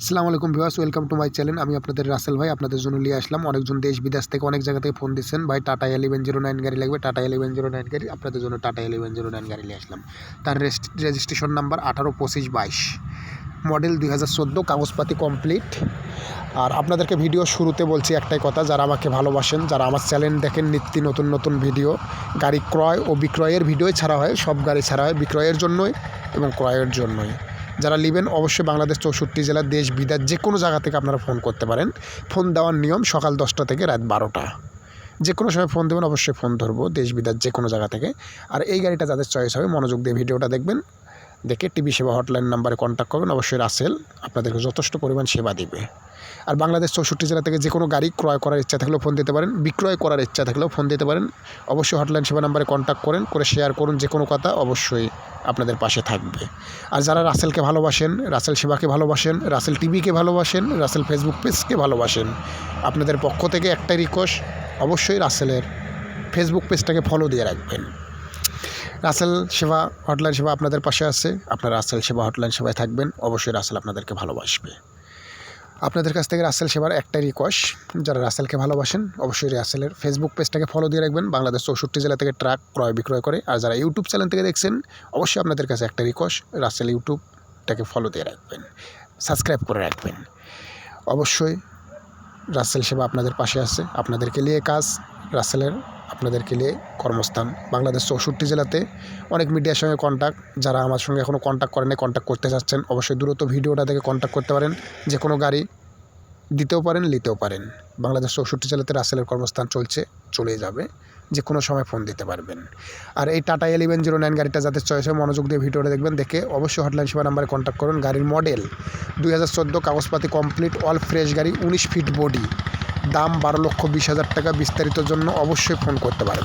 আসসালামু আলাইকুম viewers, welcome to my channel. আমি আপনাদের রাসেল ভাই, আপনাদের জন্য নিয়ে আসলাম। অনেকজন দেশ বিদেশ থেকে অনেক জায়গা থেকে ফোন দিচ্ছেন। ভাই টাটা এলিভেন জিরো নাইন গাড়ি লাগবে টাটা এলিভেন জিরো নাইন গাড়ি। আপনাদের জন্য টাটা এলিভেন জিরো নাইন গাড়ি নিয়ে আসলাম। তার রেজিস্ট্রেশন নাম্বার আঠারো পঁচিশ বাইশ। মডেল দুই হাজার চোদ্দ, কাগজপাতি কমপ্লিট আর আপনাদেরকে ভিডিও শুরুতে বলছি একটাই কথা, যারা আমাকে ভালোবাসেন, যারা আমার চ্যানেল দেখেন, নিত্য নতুন নতুন ভিডিও গাড়ি ক্রয় ও বিক্রয়ের ভিডিও ছাড়া হয়, সব গাড়ি ছাড়া হয়, বিক্রয়ের জন্যই এবং ক্রয়ের জন্যই। যারা নেবেন অবশ্যই বাংলাদেশ চৌষট্টি জেলার দেশ বিদেশ যে কোনো জায়গা থেকে আপনারা ফোন করতে পারেন। ফোন দেওয়ার নিয়ম সকাল দশটা থেকে রাত বারোটা। যে কোনো সময় ফোন দেবেন, অবশ্যই ফোন ধরবো, দেশ বিদেশ যে কোনো জায়গা থেকে। আর এই গাড়িটা যাদের চয়েস হবে, মনোযোগ দিয়ে ভিডিওটা দেখবেন। দেখে টিভি সেবা হটলাইন নাম্বারে কন্ট্যাক্ট করবেন। অবশ্যই রাসেল আপনাদেরকে যথেষ্ট পরিমাণ সেবা দিবে। আর বাংলাদেশ চৌষট্টি জেলা থেকে যে কোনো গাড়ি ক্রয় করার ইচ্ছা থাকলেও ফোন দিতে পারেন। বিক্রয় করার ইচ্ছা থাকলেও ফোন দিতে পারেন। অবশ্যই হটলাইন সেবা নাম্বারে কন্ট্যাক্ট করেন, করে শেয়ার করুন, যে কোনো কথা অবশ্যই আপনাদের পাশে থাকবে। আর যারা রাসেলকে ভালোবাসেন, রাসেল সেবাকে ভালোবাসেন, রাসেল টিভিকে ভালোবাসেন, রাসেল ফেসবুক পেজকে ভালোবাসেন, আপনাদের পক্ষ থেকে একটাই রিকোয়েস্ট অবশ্যই রাসেলের ফেসবুক পেজটাকে ফলো দিয়ে রাখবেন। রাসেল সেবা হটলাইন সেবা আপনাদের পাশে আছে। আপনারা রাসেল সেবা হটলাইন সেবায় থাকবেন। অবশ্যই রাসেল আপনাদেরকে ভালোবাসবে। আপনাদের কাছ থেকে রাসেল সেবার একটাই রিকোয়েস্ট যারা রাসেলকে ভালোবাসেন, অবশ্যই রাসেলের ফেসবুক পেজটাকে ফলো দিয়ে রাখবেন। বাংলাদেশ চৌষট্টি জেলা থেকে ট্রাক ক্রয় বিক্রয় করে। আর যারা ইউটিউব চ্যানেল থেকে দেখছেন, অবশ্যই আপনাদের কাছে একটা রিকোয়েস্ট রাসেল ইউটিউবটাকে ফলো দিয়ে রাখবেন। সাবস্ক্রাইব করে রাখবেন। অবশ্যই রাসেল সেবা আপনাদের পাশে আছে। আপনাদেরকে নিয়ে কাজ, রাসেলের আপনাদেরকে নিয়ে কর্মস্থান। বাংলাদেশ চৌষট্টি জেলাতে অনেক মিডিয়ার সঙ্গে কন্ট্যাক্ট যারা আমার সঙ্গে এখনও কন্ট্যাক্ট করেন কন্ট্যাক্ট করতে চাচ্ছেন, অবশ্যই দ্রুত ভিডিওটা দেখে কন্ট্যাক্ট করতে পারেন। যে কোনো গাড়ি দিতেও পারেন, নিতেও পারেন। বাংলাদেশ চৌষট্টি জেলাতে রাসেলের কর্মস্থান চলছে, চলে যাবে। যে কোনো সময় ফোন দিতে পারবেন। আর এই টাটা এলিভেন জিরো নাইন গাড়িটা যাতে চয়েস হয়, মনোযোগ দিয়ে ভিডিওটা দেখবেন, দেখে অবশ্যই হটলাইন সেবা নাম্বারে কন্ট্যাক্ট করুন। গাড়ির মডেল দুই হাজার চোদ্দ কাগজপাতি কমপ্লিট অল ফ্রেশ গাড়ি, উনিশ ফিট বডি দাম বারো লক্ষ বিশ হাজার টাকা বিস্তারিত জন্য অবশ্যই ফোন করতে পারবেন।